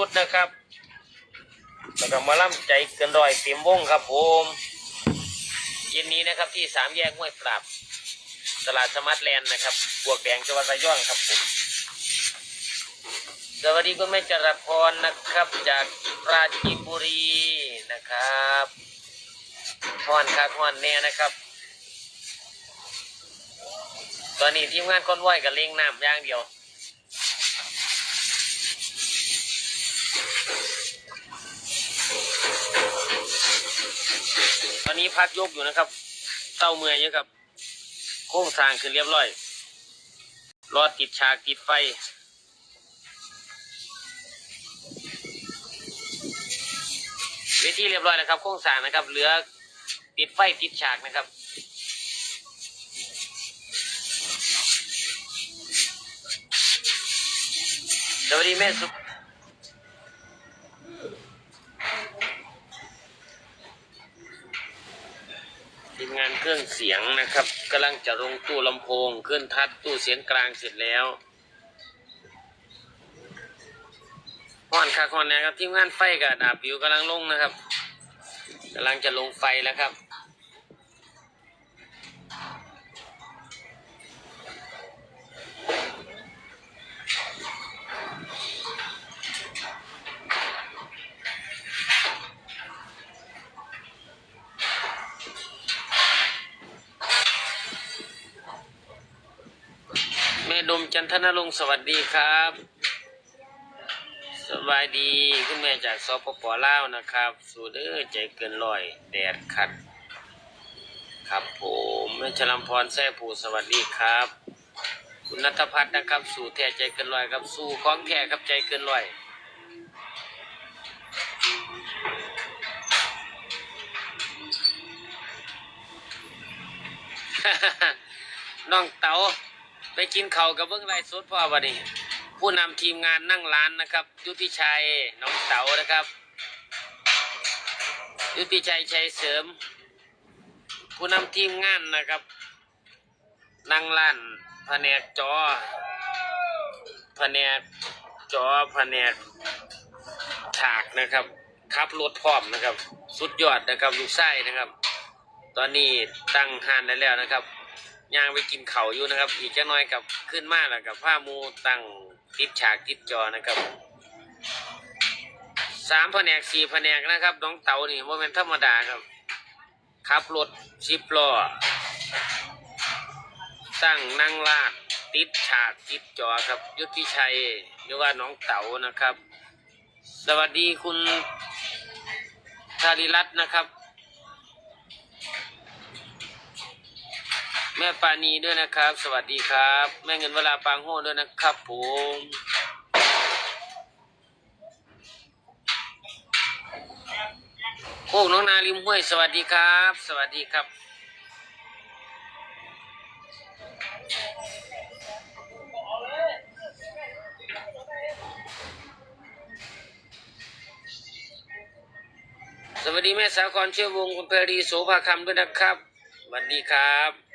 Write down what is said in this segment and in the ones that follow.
ชุดนะครับแล้วก็มาล่ำใจเกินรอยเต็มวงครับผมเย็นนี้นะครับที่สามแยกห้วยปราบ ตลาดสมาร์ทแลนด์นะครับบวกแดงจังหวัดระยองครับผมสวัสดีคุณแม่จรพรนะครับ จากปราจีนบุรีนะครับฮอนคักฮอนแน่นะครับ ตอนนี้ทีมงานก้นไหวกับเล่งน้ำย่างเดียว ตอนนี้พักยกอยู่นะครับเต้าเมื่อยเยอะครับโค้งสร้างขึ้นเรียบร้อยรอดติดฉากติดไฟเวทีเรียบร้อยนะครับโค้งสร้างนะครับ เหลือติดไฟติดฉากนะครับสวัสดีแม่สุ ทีมงานเครื่องเสียงนะครับกำลังจะลงตู้ลำโพงขึ้นทัดตู้เสียงกลางเสร็จแล้วห่อนคาคอนนะครับทีมงานไฟกับดาบผิวกำลังลงนะครับกำลังจะลงไฟแล้วครับ แม่ดมจันทนรงสวัสดีครับ สบายดีคุณแม่จากสปปลาวนะครับ สูเดอร์ใจเกินร้อย แดดขัด ครับผมแม่ชลัมพรแซ่ผูสวัสดีครับ คุณนัทพัฒน์นะครับ สู่แท้ใจเกินร้อยครับ สู่ของแท้ครับใจเกินร้อยน้องเต๋า ไปกินเขากับเบื้องไรสดพ่อวันนี้ ผู้นำทีมงานนั่งร้านนะครับ ยุทธิชัยน้องเต๋านะครับ ยุทธิชัยชัยเสริม ผู้นำทีมงานนะครับ นั่งร้านแผนกจอแผนกจอแผนกฉากนะครับขับรถพร้อมนะครับ สุดยอดนะครับลูกไส้นะครับ ตอนนี้ตั้งหานได้แล้วนะครับ ย่างไปกินเขาอยู่นะครับ อีกจะน้อยกับขึ้นมาแล้วกับผ้ามูตั้งติดฉากติดจอนะครับสามแผนกสี่แผนกนะครับ น้องเต๋านี่ว่าเป็นธรรมดาครับขับรถสิบล้อตั้งนั่งลาดติดฉากติดจอครับ ยุทธิชัยหรือว่าน้องเต๋านะครับ สวัสดีคุณชาลิรัตน์นะครับ แม่ปานีด้วยนะครับ สวัสดีครับ แม่เงินเวลาปางโห้ด้วยนะครับผมโอ้น้องนาลิมห้วย สวัสดีครับ สวัสดีครับ สวัสดีแม่สาวกรเชื่อวงคุณเพรีโสภาคำด้วยนะครับสวัสดีครับ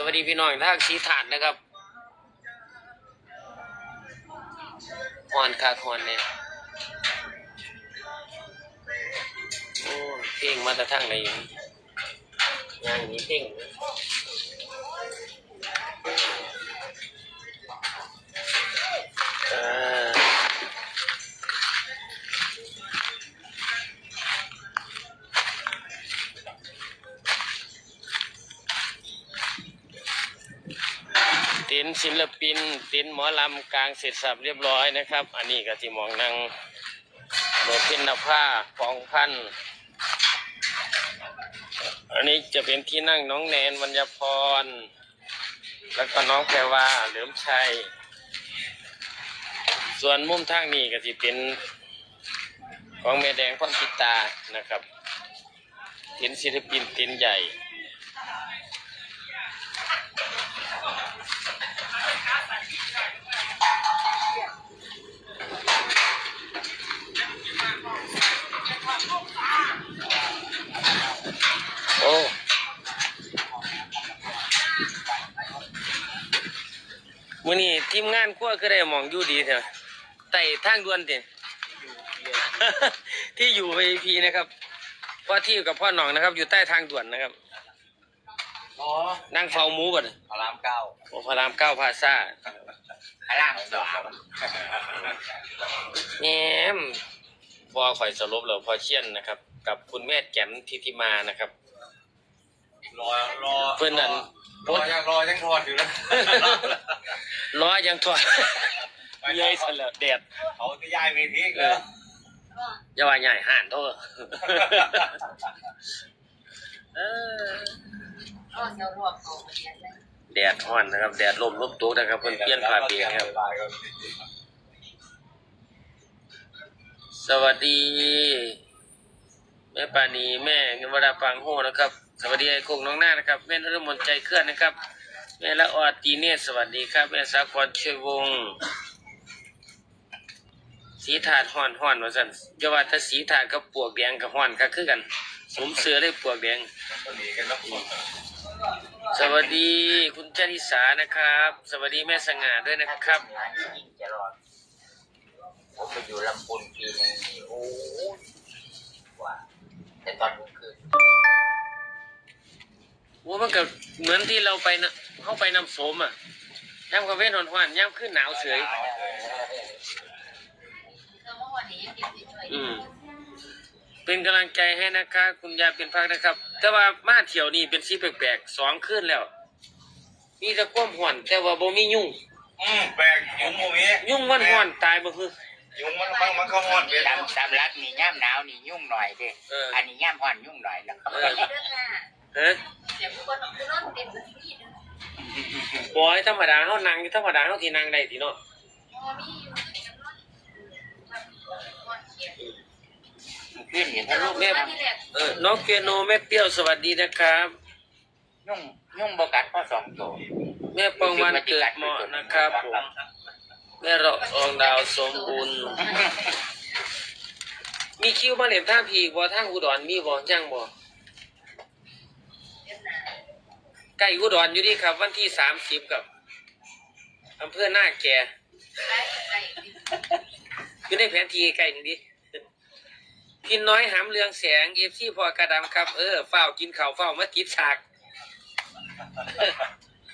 สวัสดีพี่น้องทางสีฐานนะครับหอนคาหอนเนี่ยโอ้เพ่งมาแต่ทางไหนอย่างนี้เพ่ง ศิลปินตินหมอลำกลางเสร็จสับเรียบร้อยนะครับ อันนี้ก็ที่มองนั่งโดพินผ้าของพันอันนี้จะเป็นที่นั่งน้องแนนวัญญพร แล้วก็น้องแพรวาเหลิมชัย ส่วนมุมทางนี้ก็จะเป็นของแม่แดงพ่อพิตานะครับตินศิลปินตินใหญ่ ทีมงานครัวคือได้หมองอยู่ดีเถอะไต่ทางด่วนติที่อยู่ VIP นะครับว่าที่อยู่กับพ่อหน่องนะครับ อยู่ใต้ทางด่วนนะครับ อ๋อนั่งเฝ้าหมูบ่เนี่ยพระรามเก้าโอ้พระรามเก้าพลาซ่าพระรามสามแหมพอข่อยสรุปแล้วพอเชียนนะครับ กับคุณแม่แก้มทิติมานะครับ รอรอเพื่อนนั้นรอยังรอยังทอดอยู่นะ ล้อยังถอดเย้ยซะแล้วแดดเขาจะย้ายเวทีเอแล้อวอย่าว่าใหญ่ห่านโทษเออก็จะรวบเอาไปเรียนเลยแดดร้อนนะครับ แดดลมลบตกนะครับเพิ่นเปลี่ยนผ้าเปียกครับ สวัสดี แม่ปานีแม่เงินวราปังโฮนะครับ สวัสดีไอ้โคงน้องหน้านะครับแม่นรมนใจเคลื่อนนะครับ แม่ละออดตีเนตสวัสดีครับแม่สาครช่วยวงศ์สีถาดห่อนห่อนว่าสั่นอย่าว่าแต่สีถาดกับปวกแดงกับห่อนก็คือกันสมเสือเลยปวกแดงคนนี้กันแล้วสวัสดีคุณจาริสานะครับ สวัสดีแม่สง่าด้วยนะครับงานยิ่งจะรอดผมไปอยู่ลำพูนปีหนึงนี่โอ้ยว่าแต่ตอนกลางคืนว่ามันก็เหมือนที่เราไปนะ เข้าไปนำโสมอะย่ำกาเว้นหอนหอนย่ำขึ้นหนาวเฉยคือเมื่อวันนี้ยังกินสิช่วยอืมเป็นกำลังใจให้นะคะ คุณยายเป็นพักนะครับ แต่ว่ามาเที่ยวนี่เป็นสีแปลกๆสองขึ้นแล้ว มีแต่ความห่อน แต่ว่าบ่มียุ่งอืมแปลกยุงโมมียุ่งมันห่อนตายบ่คือยุงมันมันมันเข้าหอดเวทตามตามรัฐนี่ย่ามหนาวนี่ยุ่งหน่อยเด้เอออันนี้ย่ามร้อนยุ่งหน่อยแล้วเออเรื่องน่ะฮะเดี๋ยวผู้คนขอ บอยธรรมดาเฮานั่งอยู่ธรรมดาเฮาที่นั่งได้ที่เนาะมอมีอยู่ในจำนวนวันเขียนขึ้นเห็นแต่ถ้าเราลูกไม่แม่ได้ที่แรกเออน้องเปียโนแม่เปรี้ยวสวัสดีนะครับยุ่งยุ่งบกัดพ่อสองตัวแม่ปองวันเกิดเหมาะนะครับผมแม่เราอองดาวสมบูรณ์มีคิวมาเล่นท่าพีบ่ทางอุดรมีบ่ยังบ่ ใกล้อุดรอยู่ดีครับ วันที่สามสิบกับอำเภอหน้าแก่ใช่ใช่อยู่ในแผนที่ใกล้นี่ดิกินน้อยหามเรืองแสงเอฟซีพอกระดำครับ เออเฝ้ากินข้าวเฝ้ามาติดฉาก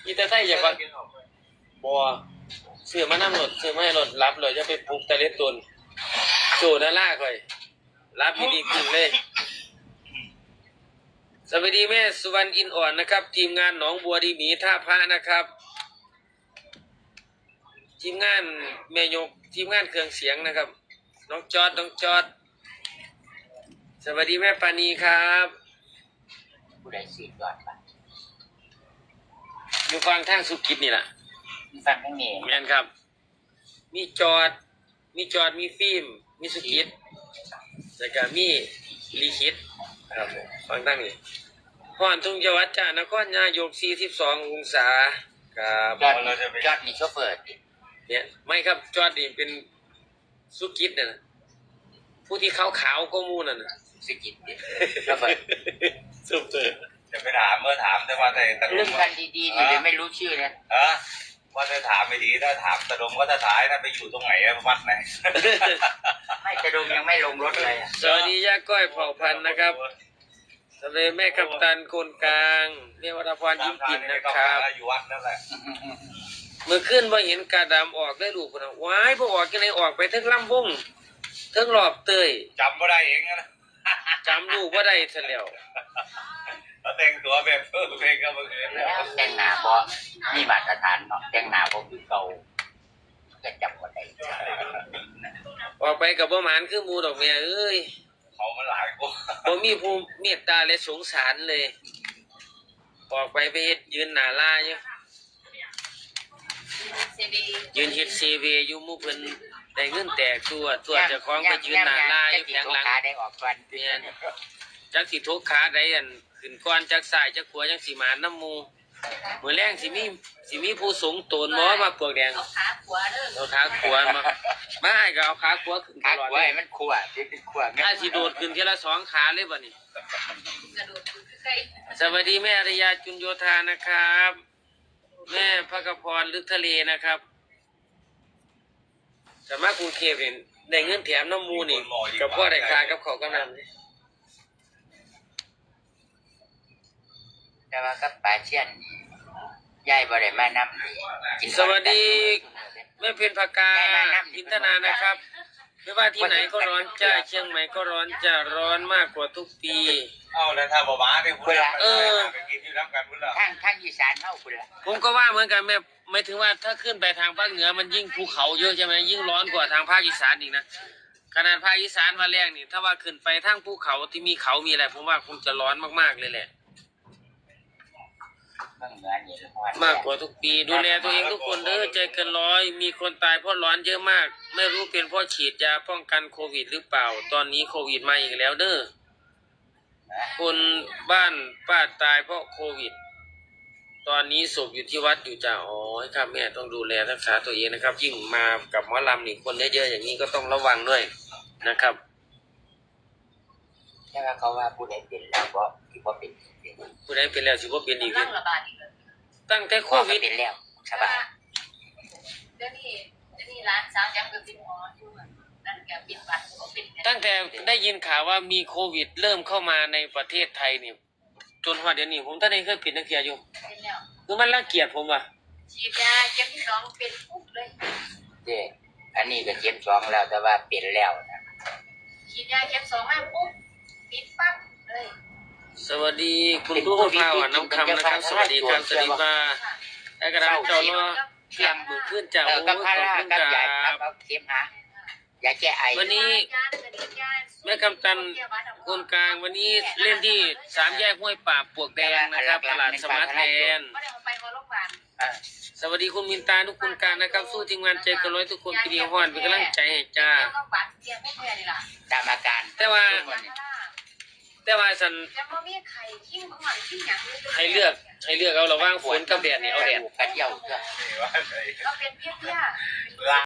อีแต่ไทยอย่าก่อนบ่เสือมานั่งรถเสือไมาให้รถรับเลยจะไปปลุกตะเล็ดตนโจนาล่าค่อย รับอีดีกึ่งเลย สวัสดีแม่สุวรรณอินอ่อนนะครับ ทีมงานหนองบัวดีหมีท่าพระนะครับ ทีมงานแม่ยกทีมงานเครื่องเสียงนะครับ น้องจอดน้องจอดสวัสดีแม่ปานีครับผู้ใดสีก่อนปะอยู่ฟังทางสุกิจนี่แหละฟังทั้งนี้แม่นครับ มีจอด มีจอดมีฟิล์มมีสุกิจแล้วก็มีลีคิด ครับผมฟังตั้งนี่พรทุ่งจังหวัดจานครนายก42องศาครับจอดจอดนี่โชเฟอร์เนี่ย ไม่ครับจอดนี่เป็นสุกิจเนี่ยนะผู้ที่ขาวขาวๆก็มูนั่นนะสกิดโชเฟอร์สุดเลยจะไปถามเมื่อถามแต่ว่าแต่ตะลุเรื่องมกันดีๆนี่เลยไม่รู้ชื่อเลยเออว่าจะถามไม่ดีถ้าถามตะลุมก็จะถ่ายนะไปอยู่ตรงไหนวัดไหนไม่จะดมยังไม่ลงรถเลยอะสวัสดีย่าก้อยเผ่าพันธุ์นะครับ สวัสดีแม่กัปตันคนกลางแม่วรพรยิ้มกินนะครับอยู่วัดนั่นแหละเมื่อขึ้นว่าเห็นกาดำออกได้ลูกคนนะว้ายพวกออกกันเลยออกไปทั้งลำวงทั้งรอบเตยจำไม่ได้เองนะจำลูกว่าได้ซะแล้วแล้วแต่งตัวแบบเออเพลงก็เมื่อคืนแล้วแต่งหน้าบอมีมาตรฐานเนาะแต่งหน้าบอคือเก่าจะจำคนใดออกไปกับบ่หมานคือหมูดอกเมียเอ้ย เขามันหลายกว่าบ่มีผู้เมตตาและสงสารเลย ออกไปไปเฮ็ดยืนหน้าลาอยู่เซบียืนเฮ็ดซีวีอยู่หมู่เพิ่นได้เงินแตกตัวตัวเจ้าของไปยืนหน้าลาอยู่แผงหลังขาได้ออกก่อนเนี่ยจักสิทุกขาใดอันขึ้นก้อนจักสายจักขัวจักสีหมาน้ำหมู มือแรงสิมีสิมีผู้สูงโตนหมอมาปวกแดงเอาขาขวาเด้อเอาขาขวมามาให้ก็เอาขาขวขึ้นตขาลอดขวาเลยให้มันขวาที่เป็นขวาถ้าสิโดดขึ้นทีละสองขาเลยบ่นี่กระโดดขึ้นใกล้สวัสดีแม่อริยาจุนโยธานะครับ แม่พระกพรลึกทะเลนะครับแต่มากรุงเทพนี่ได้เงินแถมน้ำมูนี่กับพ่อได้ค่ากับเขาวกำนันนี่ แต่ว่ากับปลาเชียนยายบ่ได้มานำกินสวัสดีแม่เพ็ญภากาอินทนานะครับ ไม่ว่าที่ไหนก็ร้อนจ้าเชียงใหม่ก็ร้อนจะร้อนมากกว่าทุกปี เอาแล้วถ้าบ่มาเนี่ยคุณเออไปกินที่น้ำกันพุ่นละทางทางอีสานเฮาพุ่นล่ะผมก็ว่าเหมือนกันแม่หมายถึงว่าถ้าขึ้นไปทางภาคเหนือมันยิ่งภูเขาเยอะใช่ไหมยิ่งร้อนกว่าทางภาคอีสานอีกนะขนาดภาคอีสานมาแรกนี่ถ้าว่าขึ้นไปทางภูเขาที่มีเขามีอะไรผมว่าคงจะร้อนมากๆเลยแหละเมากกว่าทุกปี ดูแลตัวเองทุกคนเด้อใจเกินร้อย มีคนตายเพราะร้อนเยอะมาก ไม่รู้เป็นเพราะฉีดยาป้องกันโควิดหรือเปล่า ตอนนี้โควิดมาอีกแล้วเด้อคนบ้านป้าตายเพราะโควิด ตอนนี้ศพอยู่ที่วัดอยู่จ้าอ๋อครับแม่ต้องดูแลรักษาตัวเองนะครับ ยิ่งมากับหมอลำนี่คนเยอะๆอย่างนี้ก็ต้องระวังด้วยนะครับ แต่ว่าเขาว่าผู้ใดเป็นแล้วบ่ที่บ่เป็นเป็นผู้ใดเป็นแล้วสิบ่เป็นอีกร่างระบาดอีกเลยตั้งแต่โคพ่อก็วิดเป็นแล้วสแต่บาว่ายเดี๋ยวนี้เดี๋ยวนี้ร้านสาวจำเป็นเป็นหมออยู่นั่นแกเป็นบัตรก็เป็นตั้งแต่ได้ยินข่าวว่ามีโควิด เริ่มเข้ามาในประเทศไทยนี่จนว่าเดี๋ยวนี้ผมท่านเองเคยปิดนักเรียนอยู่เป็นแล้วคือมันรังเกียจผมว่ะฉีดยาเข็มที่สองเป็นปุ๊บเลยเด้อันนี้ก็เข็มสองแล้วแต่ว่าเป็นแล้วนะฉีดยาเข็มสองมาปุ๊บ ปิดปั๊บเลยสวัสดีคุณผู้พาวันน้ำคำนะครับ สวัสดีครับสวัสดีค่ะไอ้กระดาษเจ้าล้อเทียมมือขึ้นจากเอโอ้อยกับขพาอบราคุณกับคยายรัครับบเอาเข็มหายาแก้ไอวันนี้แม่คำตันคนกลางวันนี้เล่นที่สามแยกห้วยป่าบปวกแดงนะครับตลาดสมาร์ทแลนด์ไม่ได้เอาไปโรงพยาบาลเออสวัสดีคุณมินตาทุกคนการนะครับ สู้ทีมงานใจเกันร้อยทุกคนปีเดียวฮอนเป็นกำลังใจให้จ้าเจ้าก็บัตรเตียงพวกแม่นี่ล่ะตามอาการแต่ว่ายาพารา แต่ว่าสันจะมามีไข่ขิ้งของมันขิ้งหยังให้เลือกให้เลือกเอาระหว่างฝนกับแดดนี่เอาแดดกันเยี่ยวเถอะนี่ว่าไอ้เราเป็นเพี้ยเพี้ยลา